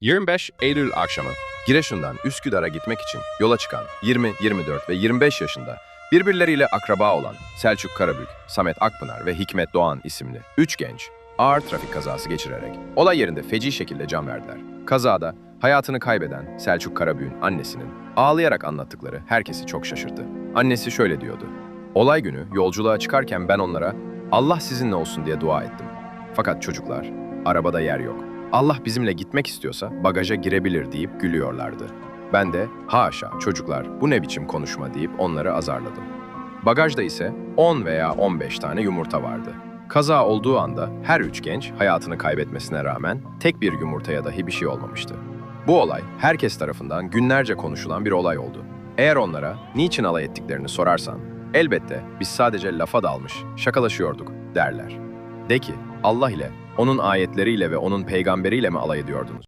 25 Eylül akşamı Giresun'dan Üsküdar'a gitmek için yola çıkan 20, 24 ve 25 yaşında birbirleriyle akraba olan Selçuk Karabük, Samet Akpınar ve Hikmet Doğan isimli 3 genç ağır trafik kazası geçirerek olay yerinde feci şekilde can verdiler. Kazada hayatını kaybeden Selçuk Karabük'ün annesinin ağlayarak anlattıkları herkesi çok şaşırttı. Annesi şöyle diyordu. Olay günü yolculuğa çıkarken ben onlara Allah sizinle olsun diye dua ettim. Fakat çocuklar arabada yer yok. Allah bizimle gitmek istiyorsa bagaja girebilir deyip gülüyorlardı. Ben de haşa çocuklar bu ne biçim konuşma deyip onları azarladım. Bagajda ise 10 veya 15 tane yumurta vardı. Kaza olduğu anda her üç genç hayatını kaybetmesine rağmen tek bir yumurtaya dahi bir şey olmamıştı. Bu olay herkes tarafından günlerce konuşulan bir olay oldu. Eğer onlara niçin alay ettiklerini sorarsan, elbette biz sadece lafa dalmış, şakalaşıyorduk derler. De ki Allah ile, onun ayetleriyle ve onun peygamberiyle mi alay ediyordunuz?